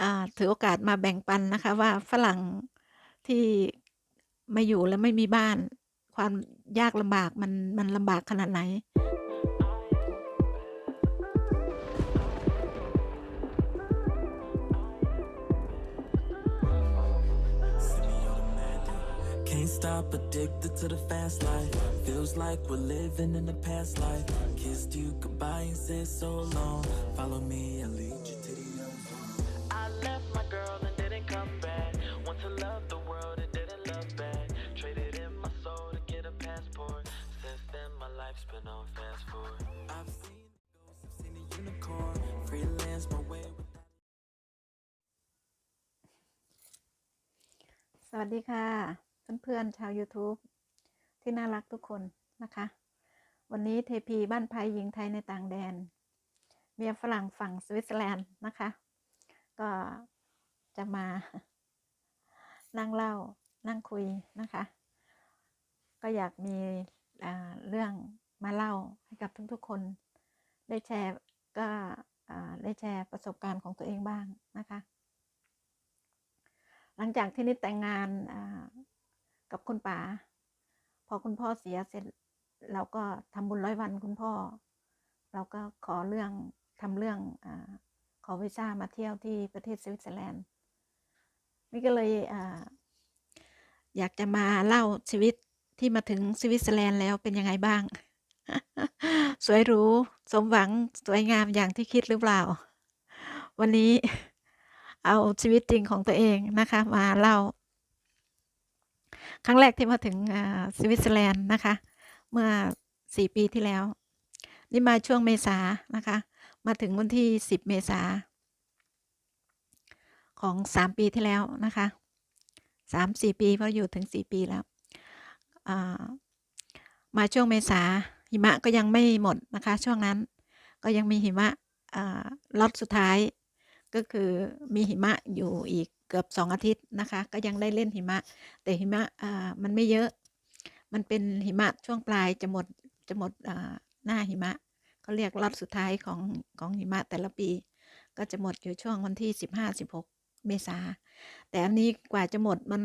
อ่าถือโอกาสมาแบ่งปันนะคะว่าฝรั่งที่มาอยู่แล้วไม่มีบ้าน ความยากลำบากมันมันลำบากขนาดไหน? 'Cause Can't stop addicted to the fast life. Feels like we're living in the past life. Kissed you goodbye and said so long. Follow me, I'll lead สวัสดีค่ะ เพื่อนๆชาวยูทูบที่น่ารักทุกคนนะคะ วันนี้เทพีบ้านไพหญิงไทยในต่างแดน เมียฝรั่งฝั่งสวิตเซอร์แลนด์นะคะ ก็จะมา นั่งเล่านั่งคุยนะคะ ก็อยากมีเรื่องมาเล่าให้กับทุกๆคน ได้แชร์ก็ได้แชร์ประสบการณ์ของตัวเองบ้างนะคะ หลังจากที่นิดแต่งงานกับคุณป๋าพอคุณพ่อเสียเสร็จ เราก็ทำบุญร้อยวันคุณพ่อ เราก็ขอเรื่องทำเรื่องอขอวีซ่ามาเที่ยวที่ประเทศสวิตเซอร์แลนด์นี่ก็เลยออยากจะมาเล่าชีวิตที่มาถึงสวิตเซอร์แลนด์แล้วเป็นยังไงบ้าง สวยหรูสมหวังสวยงามอย่างที่คิดหรือเปล่า วันนี้ เอาชีวิตจริงของตัวเองนะคะมาเล่า ครั้งแรกที่มาถึงสวิตเซอร์แลนด์นะคะ เมื่อ4ปีที่แล้ว นี่มาช่วงเมษานะคะ มาถึงวันที่10เมษาของ3ปีที่แล้วนะคะ3-4ปีเพราะอยู่ถึง4ปีแล้วมาช่วงเมษาหิมะก็ยังไม่หมดนะคะ ช่วงนั้นก็ยังมีหิมะล็อตสุดท้าย ก็คือมีหิมะอยู่อีกเกือบ2องอาทิตย์นะคะ ก็ยังได้เล่นหิมะ แต่หิมะอ่ามันไม่เยอะ มันเป็นหิมะช่วงปลายจะหมดจะหมดอ่าหน้าหิมะเขาเรียกลอตสุดท้ายของของหิมะแต่ละปี ก็จะหมดอยู่ช่วงวันที่15-16เมษาแต่อันนี้กว่าจะหมดมัน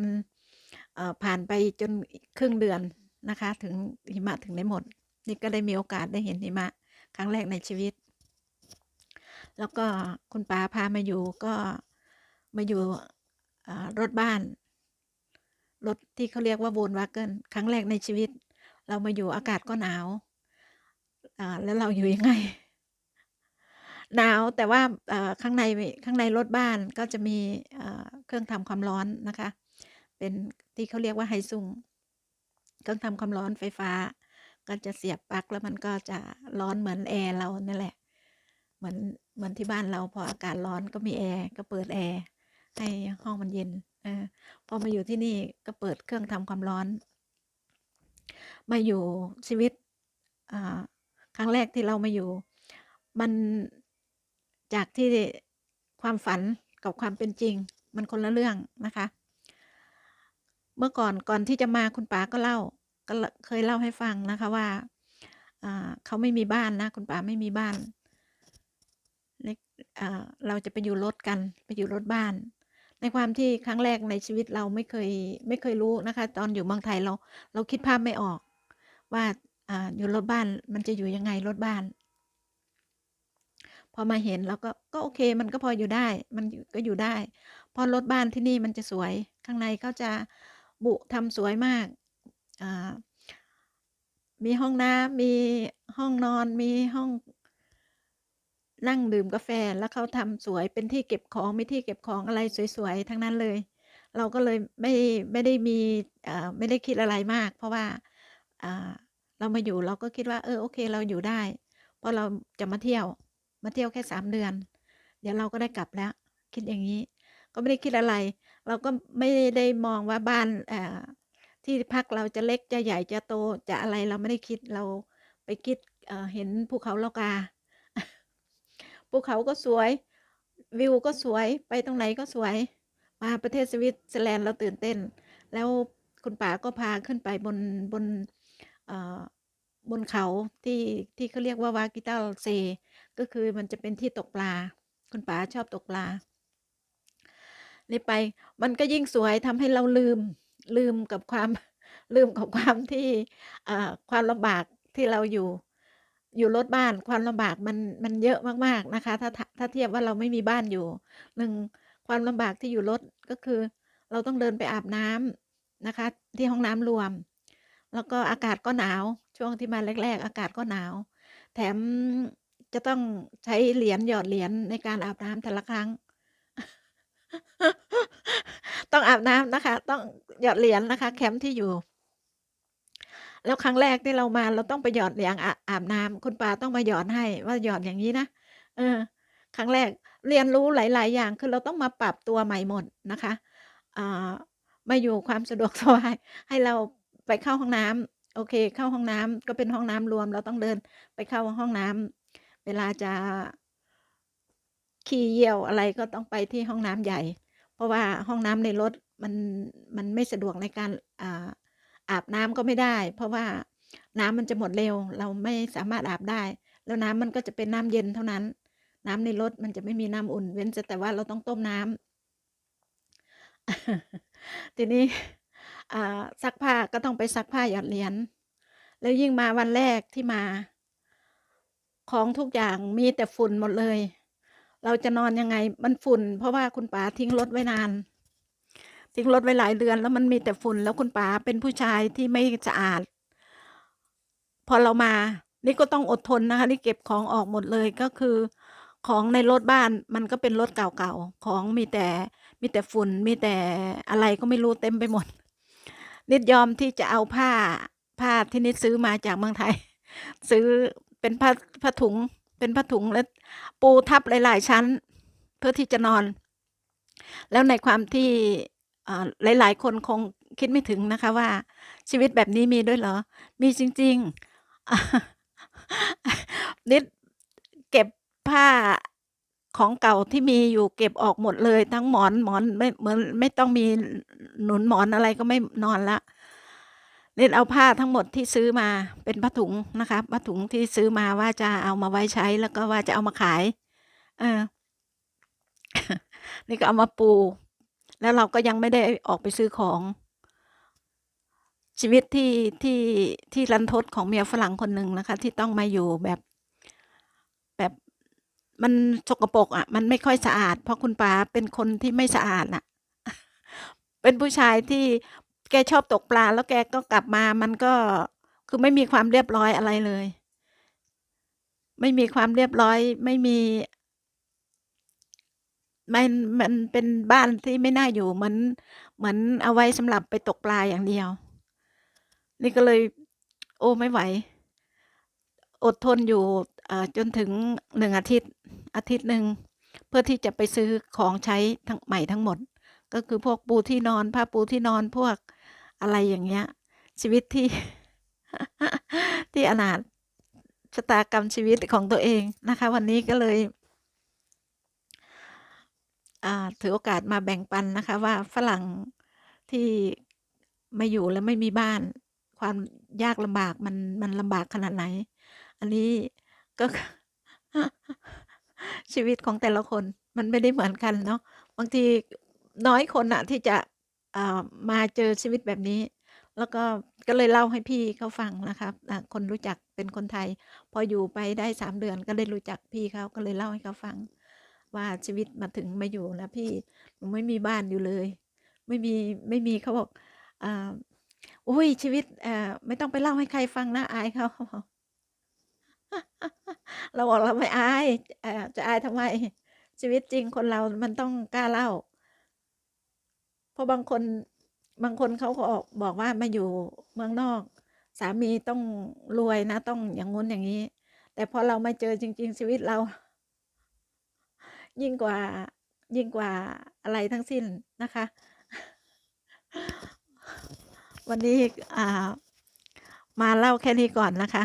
อ่อผ่านไปจนครึ่งเดือนนะคะ ถึงหิมะถึงได้หมด นี่ก็ได้มีโอกาสได้เห็นหิมะครั้งแรกในชีวิต แล้วก็คุณป๋าพามาอยู่ก็มาอยู่รถบ้าน รถที่เขาเรียกว่า Wohnwagen ครั้งแรกในชีวิต เรามาอยู่อากาศก็หนาวแล้วเราอยู่ยังไง หนาวแต่ว่าข้างในข้างในรถบ้านก็จะมีเครื่องทำความร้อนนะคะ เป็นที่เขาเรียกว่า Heizung เครื่องทำความร้อนไฟฟ้า ก็จะเสียบปลั๊กแล้วมันก็จะร้อนเหมือนแอร์เรานั่นแหละ เหมือน เหมือนที่บ้านเราพออากาศร้อนก็มีแอร์ก็เปิดแอร์ให้ห้องมันเย็นอพอมาอยู่ที่นี่ก็เปิดเครื่องทำความร้อน มาอยู่ชีวิตครั้งแรกที่เรามาอยู่ มันจากที่ความฝันกับความเป็นจริง มันคนละเรื่องนะคะ เมื่อก่อนก่อนที่จะมาคุณป๋าก็เล่าก็เคยเล่าให้ฟังนะคะว่าเขาไม่มีบ้านนะ คุณป๋าไม่มีบ้าน เราจะไปอยู่รถกันไปอยู่รถบ้าน ในความที่ครั้งแรกในชีวิตเราไม่เคยไม่เคยรู้นะคะ ตอนอยู่เมืองไทยเรา เราคิดภาพไม่ออก ว่าออยู่รถบ้านมันจะอยู่ยังไงรถบ้าน พอมาเห็นเราก็ก็โอเค มันก็พออยู่ได้ มันก็อยู่ได้พราะรถบ้านที่นี่มันจะสวย ข้างในเขาจะบุทำสวยมากมีห้องน้ำมีห้องนอนมีห้อง นั่งดื่มกาแฟแล้วเขาทำสวยเป็นที่เก็บของไมีที่เก็บของอะไรสวยๆทั้งนั้นเลย เราก็เลยไม่ไม่ได้มีไม่ได้คิดอะไรมาก เพราะว่าเรามาอยู่เราก็คิดว่าเออโอเคเราอยู่ได้ เพราะเราจะมาเที่ยวมาเที่ยวแค่3เดือน เดี๋ยวเราก็ได้กลับแล้ว คิดอย่างงี้ ก็ไม่ได้คิดอะไร เราก็ไม่ได้มองว่าบ้านที่พักเราจะเล็กจะใหญ่จะโตจะอะไรเราไม่ได้คิดเราไปคิดเเห็นภูเขาเลากา ภูเขาก็สวย วิวก็สวยไปตรงไหนก็สวย มาประเทศสวิตเซอร์แลนด์เราตื่นเต้น แล้วคุณป๋าก็พาขึ้นไปบนบนบนเขาที่ที่เขาเรียกว่า Waggital See ก็คือมันจะเป็นที่ตกปลา คุณป๋าชอบตกปลานี่ไปมันก็ยิ่งสวยทำให้เราลืมลืมกับความลืมกับความที่ความลำบากที่เราอยู่ อยู่รถบ้านความลำบากมันมันเยอะมากๆนะคะ ถ้าถ้าเทียบว่าเราไม่มีบ้านอยู่1ความลำบากที่อยู่รถก็คือ เราต้องเดินไปอาบน้ำนะคะ ที่ห้องน้ำรวม แล้วก็อากาศก็หนาวช่วงที่มาแรก ๆ อากาศก็หนาว แถมจะต้องใช้เหรียญหยอดเหรียญในการอาบน้ำแต่ละครั้ง ต้องอาบน้ำนะคะ ต้องหยอดเหรียญนะคะ แคมป์ที่อยู่ แล้วครั้งแรกที่เรามาเราต้องไปหยอดเหรียญอาอาบน้ำคุณป้าต้องมาหยอดให้ว่าหยอดอย่างงี้นะเออ ครั้งแรกเรียนรู้หลาย ๆ อย่างคือเราต้องมาปรับตัวใหม่หมดนะคะอ่ามาอยู่ความสะดวกสบายให้เราไปเข้าห้องน้ำโอเค เข้าห้องน้ำก็เป็นห้องน้ำรวม เราต้องเดินไปเข้าห้องน้ำเวลาจะขี้เยี่ยวอะไรก็ต้องไปที่ห้องน้ำใหญ่ เพราะว่าห้องน้ำในรถมันมันไม่สะดวกในการอ่า อาบน้ำก็ไม่ได้ เพราะว่าน้ำมันจะหมดเร็ว เราไม่สามารถอาบได้ แล้วน้ำมันก็จะเป็นน้ำเย็นเท่านั้น น้ำในรถมันจะไม่มีน้ำอุ่น เว้นแต่ว่าเราต้องต้มน้ำทีนี้ซักผ้าก็ต้องไปซักผ้าหยอดเหรียญแล้วยิ่งมาวันแรกที่มา ของทุกอย่างมีแต่ฝุ่นหมดเลย เราจะนอนยังไงมันฝุ่น เพราะว่าคุณป๋าทิ้งรถไว้นาน ทิ้งรถไว้หลายเดือนแล้วมันมีแต่ฝุ่นแล้วคุณป๋าเป็นผู้ชายที่ไม่สะอาด พอเรามา นี่ก็ต้องอดทนนะคะ นี่เก็บของออกหมดเลยก็คือ ของในรถบ้านมันก็เป็นรถเก่าๆของมีแต่มีแต่ฝุ่นมีแต่อะไรก็ไม่รู้เต็มไปหมด นิดยอมที่จะเอาผ้าผ้าที่นิดซื้อมาจากเมืองไทย ซื้อเป็นผ้าผ้าถุงเป็นผ้าถุงแล้วปูทับหลาย ๆ ชั้น เพื่อที่จะนอน แล้วในความที่ หลาย ๆ คนคงคิดไม่ถึงนะคะว่า ชีวิตแบบนี้มีด้วยเหรอ มีจริง ๆ นิดเก็บผ้าของเก่าที่มีอยู่เก็บออกหมดเลย ทั้งหมอนหมอนไม่เหมือนไม่ต้องมีหนุนหมอนอะไรก็ไม่นอนแล้วนิดเอาผ้าทั้งหมดที่ซื้อมาเป็นผ้าถุงนะคะผ้าถุงที่ซื้อมาว่าจะเอามาไว้ใช้แล้วก็ว่าจะเอามาขาย เออ นี่ก็เอามาปู แล้วเราก็ยังไม่ได้ออกไปซื้อของ ชีวิตที่ที่ที่รันทดของเมียฝรั่งคนหนึ่งนะคะ ที่ต้องมาอยู่แบบแบบมันสกปรกอะมันไม่ค่อยสะอาด เพราะคุณป๋าเป็นคนที่ไม่สะอาดน่ะ เป็นผู้ชายที่แกชอบตกปลา แล้วแกก็กลับมามันก็คือไม่มีความเรียบร้อยอะไรเลย ไม่มีความเรียบร้อย ไม่มี มัน มันเป็นบ้านที่ไม่น่าอยู่ เหมือน เหมือนเอาไว้สำหรับไปตกปลาอย่างเดียว นี่ก็เลย โอ้ ไม่ไหว อดทนอยู่อ่าจนถึง1อาทิตย์ อาทิตย์หนึ่ง เพื่อที่จะไปซื้อของใช้ทั้งใหม่ทั้งหมด ก็คือพวกปูที่นอนผ้าปูที่นอนพวกอะไรอย่างเงี้ย ชีวิตที่ ที่อนาถชะตากรรมชีวิตของตัวเองนะคะ วันนี้ก็เลย ถือโอกาสมาแบ่งปันนะคะว่าฝรั่งที่มาอยู่แล้วไม่มีบ้าน ความยากลำบากมันมันลำบากขนาดไหน อันนี้ก็ชีวิตของแต่ละคนมันไม่ได้เหมือนกันเนาะบางทีน้อยคนนะที่จะมาเจอชีวิตแบบนี้ แล้วก็ก็เลยเล่าให้พี่เขาฟังนะคะคนรู้จักเป็นคนไทย พออยู่ไปได้3เดือนก็ได้รู้จักพี่เขาก็เลยเล่าให้เขาฟัง ว่าชีวิตมาถึงมาอยู่แล้วพี่หนูไม่มีบ้านอยู่เลย ไม่มีไม่มีเขาบอกอ่าอุ๊ยชีวิตอ่าไม่ต้องไปเล่าให้ใครฟังนะอายเขาเขาบอกเราบอกเราไม่อายจะอายทำไม ชีวิตจริงคนเรามันต้องกล้าเล่า เพราะบางคนบางคนเขาก็ออกบอกว่ามาอยู่เมืองนอก สามีต้องรวยนะ ต้องอย่างงู้นอย่างงี้ แต่พอเรามาเจอจริง ๆ ชีวิตเรา ยิ่งกว่ายิ่งกว่าอะไรทั้งสิ้นนะคะ วันนี้มาเล่าแค่นี้ก่อนนะคะ